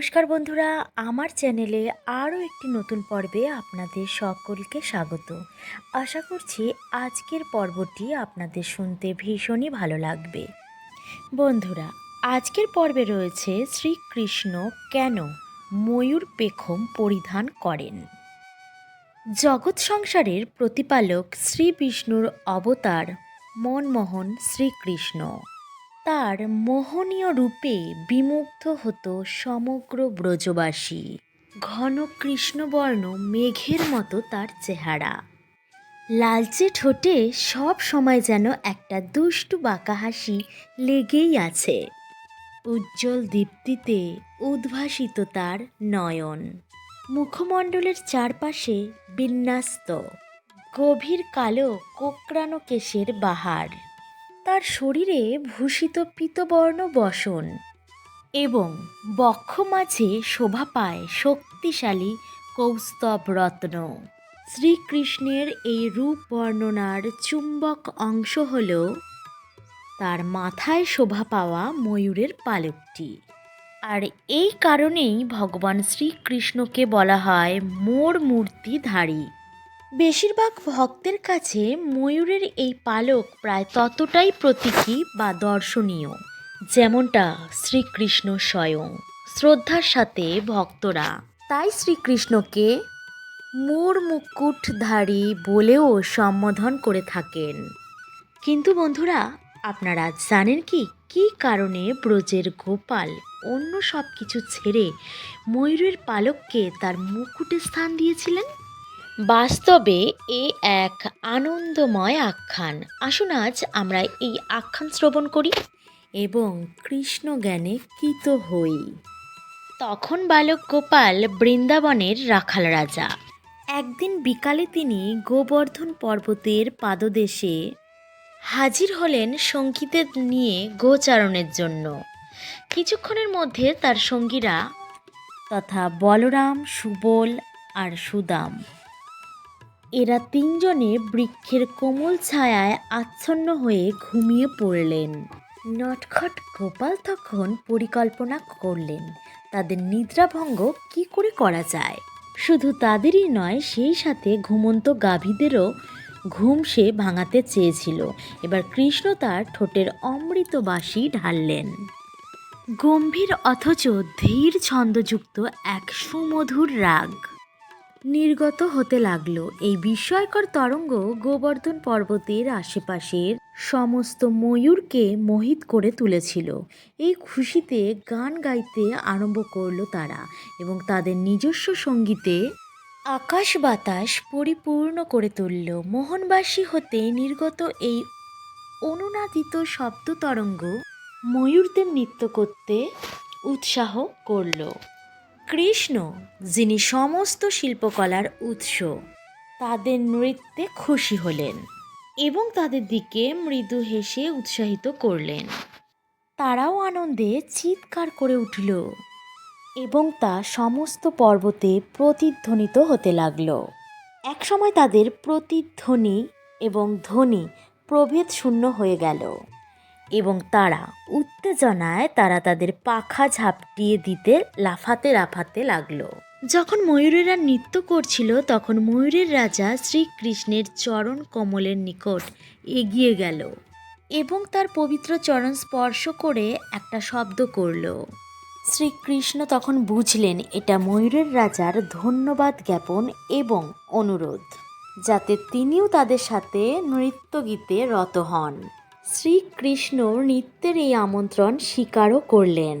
নমস্কার বন্ধুরা, আমার চ্যানেলে আরও একটি নতুন পর্বে আপনাদের সকলকে স্বাগত। আশা করছি আজকের পর্বটি আপনাদের শুনতে ভীষণই ভালো লাগবে। বন্ধুরা, আজকের পর্বে রয়েছে শ্রীকৃষ্ণ কেন ময়ূর পেখম পরিধান করেন? জগৎ সংসারের প্রতিপালক শ্রী বিষ্ণুর অবতার মনমোহন শ্রীকৃষ্ণ। তার মোহনীয় রূপে বিমুগ্ধ হতো সমগ্র ব্রজবাসী। ঘন কৃষ্ণবর্ণ মেঘের মতো তার চেহারা। লালচে ঠোঁটে সব সময় যেন একটা দুষ্টু বাঁকা হাসি লেগেই আছে। উজ্জ্বল দীপ্তিতে উদ্ভাসিত তার নয়ন। মুখমণ্ডলের চারপাশে বিন্যাস্ত। গভীর কালো কোকড়ানো কেশের বাহার। তার শরীরে ভূষিত পীতবর্ণ বসন এবং বক্ষ মাঝে শোভা পায় শক্তিশালী কৌস্তব রত্ন। শ্রীকৃষ্ণের এই রূপ বর্ণনার চুম্বক অংশ হল তার মাথায় শোভা পাওয়া ময়ূরের পালকটি। আর এই কারণেই ভগবান শ্রীকৃষ্ণকে বলা হয় মোর মূর্তিধারী। বেশিরভাগ ভক্তের কাছে ময়ূরের এই পালক প্রায় ততটাই প্রতীকী বা দর্শনীয়। যেমনটা শ্রীকৃষ্ণ স্বয়ং, শ্রদ্ধার সাথে ভক্তরা। তাই শ্রীকৃষ্ণকে মোর মুকুটধারী বলেও সম্বোধন করে থাকেন। কিন্তু বন্ধুরা, আপনারা জানেন কি? কী কারণে ব্রজের গোপাল অন্য সব কিছু ছেড়ে ময়ূরের পালককে তার মুকুটে স্থান দিয়েছিলেন? বাস্তবে এ এক আনন্দময় আখ্যান। আসুন আজ আমরা এই আখ্যান শ্রবণ করি এবং কৃষ্ণ জ্ঞানে কৃত হই। তখন বালক গোপাল বৃন্দাবনের রাখাল রাজা। একদিন বিকালে তিনি গোবর্ধন পর্বতের পাদদেশে হাজির হলেন সঙ্গীতের নিয়ে গোচারণের জন্য। কিছুক্ষণের মধ্যে তার সঙ্গীরা তথা বলরাম, সুবল আর সুদাম এরা তিনজনে বৃক্ষের কোমল ছায়ায় আচ্ছন্ন হয়ে ঘুমিয়ে পড়লেন। নটখট গোপাল তখন পরিকল্পনা করলেন, তাদের নিদ্রাভঙ্গ কি করে করা যায়? শুধু তাদেরই নয়, সেই সাথে ঘুমন্ত গাভীদেরও ঘুম সে ভাঙাতে চেয়েছিল। এবার কৃষ্ণ তার ঠোঁটের অমৃতবাসী ঢাললেন। গম্ভীর অথচ ধীর ছন্দযুক্ত এক সুমধুর রাগ। নির্গত হতে লাগল। এই বিস্ময়কর তরঙ্গ গোবর্ধন পর্বতের আশেপাশের সমস্ত ময়ূরকে মোহিত করে তুলেছিল। এই খুশিতে গান গাইতে আরম্ভ করল তারা এবং তাদের নিজস্ব সঙ্গীতে আকাশ বাতাস পরিপূর্ণ করে তুলল। মোহনবাসী হতে নির্গত এই অনুনাদিত শব্দ তরঙ্গ ময়ূরদের নৃত্য করতে উৎসাহ করল। কৃষ্ণ, যিনি সমস্ত শিল্পকলার উৎস, তাদের নৃত্যে খুশি হলেন এবং তাদের দিকে মৃদু হেসে উৎসাহিত করলেন। তারাও আনন্দে চিৎকার করে উঠল এবং তা সমস্ত পর্বতে প্রতিধ্বনিত হতে লাগল। একসময় তাদের প্রতিধ্বনি এবং ধ্বনি প্রভেদ শূন্য হয়ে গেল। এবং তারা উত্তেজনায় তারা তাদের পাখা ঝাপটিয়ে দিতে লাফাতে লাফাতে লাগল। যখন ময়ূরেরা নৃত্য করছিল, তখন ময়ূরের রাজা শ্রীকৃষ্ণের চরণ কমলের নিকট এগিয়ে গেল এবং তার পবিত্র চরণ স্পর্শ করে একটা শব্দ করল। শ্রীকৃষ্ণ তখন বুঝলেন, এটা ময়ূরের রাজার ধন্যবাদ জ্ঞাপন এবং অনুরোধ, যাতে তিনিও তাদের সাথে নৃত্য গীতে রত হন। শ্রীকৃষ্ণ নৃত্যের এই আমন্ত্রণ স্বীকারও করলেন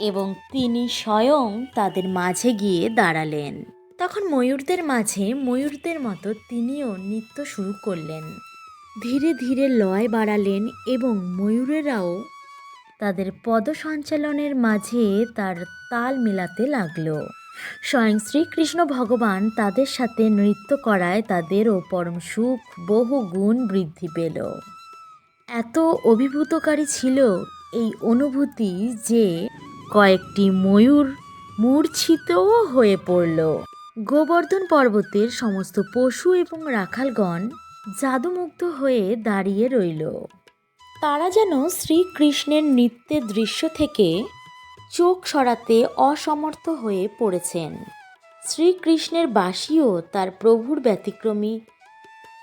এবং তিনি স্বয়ং তাদের মাঝে গিয়ে দাঁড়ালেন। তখন ময়ূরদের মাঝে, ময়ূরদের মতো তিনিও নৃত্য শুরু করলেন। ধীরে ধীরে লয় বাড়ালেন এবং ময়ূরেরাও তাদের পদসঞ্চালনের মাঝে তার তাল মেলাতে লাগল। স্বয়ং শ্রীকৃষ্ণ ভগবান তাদের সাথে নৃত্য করায় তাদেরও পরম সুখ, বহু গুণ বৃদ্ধি পেল। এত অভিভূতকারী ছিল এই অনুভূতি যে কয়েকটি ময়ূর মূর্ছিতও হয়ে পড়ল। গোবর্ধন পর্বতের সমস্ত পশু এবং রাখালগণ জাদুমুগ্ধ হয়ে দাঁড়িয়ে রইল। তারা যেন শ্রীকৃষ্ণের নৃত্যের দৃশ্য থেকে চোখ সরাতে অসমর্থ হয়ে পড়েছেন। শ্রীকৃষ্ণের বাসীও তার প্রভুর ব্যতিক্রমী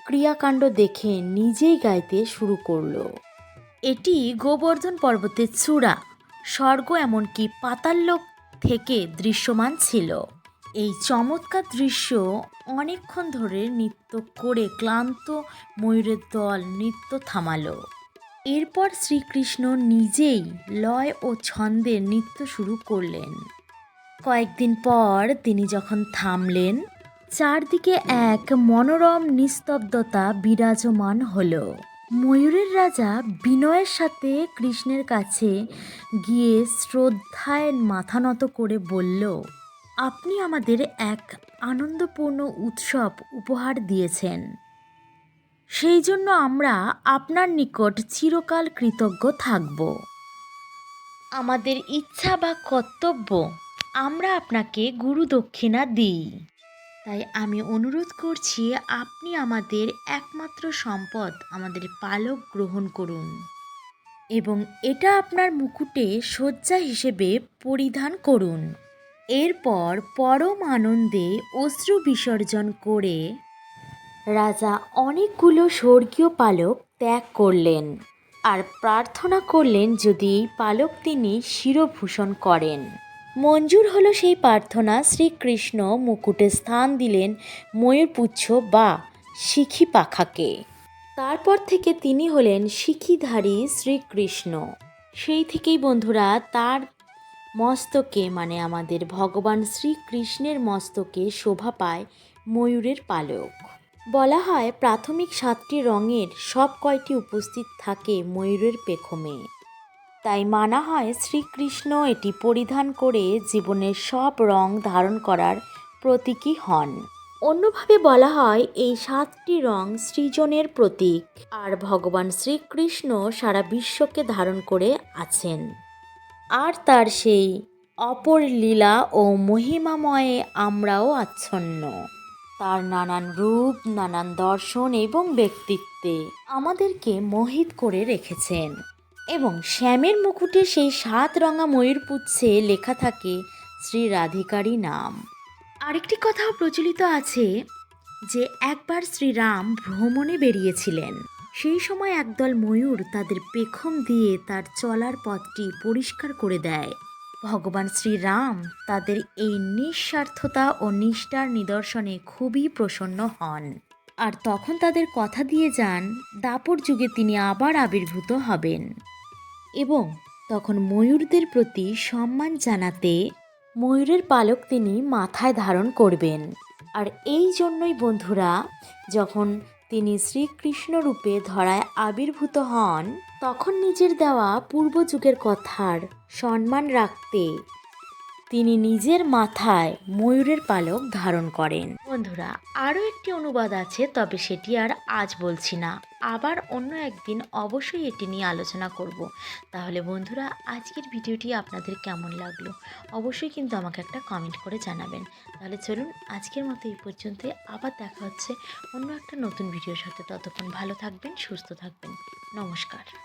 ক্রিয়াকাণ্ড দেখে নিজেই গাইতে শুরু করল। এটি গোবর্ধন পর্বতের চূড়া, স্বর্গ এমনকি পাতাল্লোক থেকে দৃশ্যমান ছিল। এই চমৎকার দৃশ্য অনেকক্ষণ ধরে নৃত্য করে ক্লান্ত ময়ূরের দল নৃত্য থামালো। এরপর শ্রীকৃষ্ণ নিজেই লয় ও ছন্দে নৃত্য শুরু করলেন। কয়েকদিন পর তিনি যখন থামলেন চারদিকে এক মনোরম নিস্তব্ধতা বিরাজমান হলো। ময়ূরের রাজা বিনয়ের সাথে কৃষ্ণের কাছে গিয়ে শ্রদ্ধায় মাথা নত করে বলল, আপনি আমাদের এক আনন্দপূর্ণ উৎসব উপহার দিয়েছেন। সেই জন্য আমরা আপনার নিকট চিরকাল কৃতজ্ঞ থাকব। আমাদের ইচ্ছা বা কর্তব্য আমরা আপনাকে গুরু দক্ষিণা দিই। তাই আমি অনুরোধ করছি আপনি আমাদের একমাত্র সম্পদ আমাদের পালক গ্রহণ করুন। এবং এটা আপনার মুকুটে শয্যা হিসেবে পরিধান করুন। এরপর পরম আনন্দে অশ্রু বিসর্জন করে রাজা অনেকগুলো স্বর্গীয় পালক ত্যাগ করলেন আর প্রার্থনা করলেন যদি এই পালক তিনি শিরভূষণ করেন। মঞ্জুর হলো সেই প্রার্থনা শ্রীকৃষ্ণ মুকুটে স্থান দিলেন ময়ূরপুচ্ছ বা শিখি পাখাকে। তারপর থেকে তিনি হলেন শিখিধারী শ্রীকৃষ্ণ। সেই থেকেই বন্ধুরা, তার মস্তকে মানে আমাদের ভগবান শ্রীকৃষ্ণের মস্তকে শোভা পায় ময়ূরের পালক। বলা হয়, প্রাথমিক সাতটি রঙের সব কয়টি উপস্থিত থাকে ময়ূরের পেখমে। তাই মানা হয় শ্রীকৃষ্ণ এটি পরিধান করে জীবনের সব রং ধারণ করার প্রতীকী হন। অন্যভাবে বলা হয়, এই সাতটি রং সৃজনের প্রতীক, আর ভগবান শ্রীকৃষ্ণ সারা বিশ্বকে ধারণ করে আছেন। আর তার সেই অপর লীলা ও মহিমাময়ে আমরাও আচ্ছন্ন। তার নানান রূপ, নানান দর্শন এবং ব্যক্তিত্বে আমাদেরকে মোহিত করে রেখেছেন। এবং শ্যামের মুকুটে সেই সাত রঙা ময়ূর পুচ্ছে লেখা থাকে শ্রী রাধিকারী নাম। আরেকটি কথাও প্রচলিত আছে যে একবার শ্রীরাম ভ্রমণে বেরিয়েছিলেন। সেই সময় একদল ময়ূর তাদের পেখম দিয়ে তার চলার পথটি পরিষ্কার করে দেয়। ভগবান শ্রীরাম তাদের এই নিঃস্বার্থতা ও নিষ্ঠার নিদর্শনে খুবই প্রসন্ন হন। আর তখন তাদের কথা দিয়ে যান, দাপর যুগে তিনি আবার আবির্ভূত হবেন। এবং তখন ময়ূরদের প্রতি সম্মান জানাতে ময়ূরের পালক তিনি মাথায় ধারণ করবেন। আর এই জন্যই বন্ধুরা, যখন তিনি শ্রীকৃষ্ণ রূপে ধরায় আবির্ভূত হন, তখন নিজের দেওয়া পূর্বযুগের কথার সম্মান রাখতে তিনি নিজের মাথায় ময়ূরের পালক ধারণ করেন। বন্ধুরা, আরও একটি অনুবাদ আছে, তবে সেটি আর আজ বলছি না। আবার অন্য একদিন অবশ্যই এটি নিয়ে আলোচনা করব। তাহলে বন্ধুরা, আজকের ভিডিওটি আপনাদের কেমন লাগল? অবশ্যই কিন্তু আমাকে একটা কমেন্ট করে জানাবেন। তাহলে চলুন, আজকের মতো এই পর্যন্তই। আবার দেখা হচ্ছে অন্য একটা নতুন ভিডিওর সাথে। ততক্ষণ ভালো থাকবেন, সুস্থ থাকবেন। নমস্কার।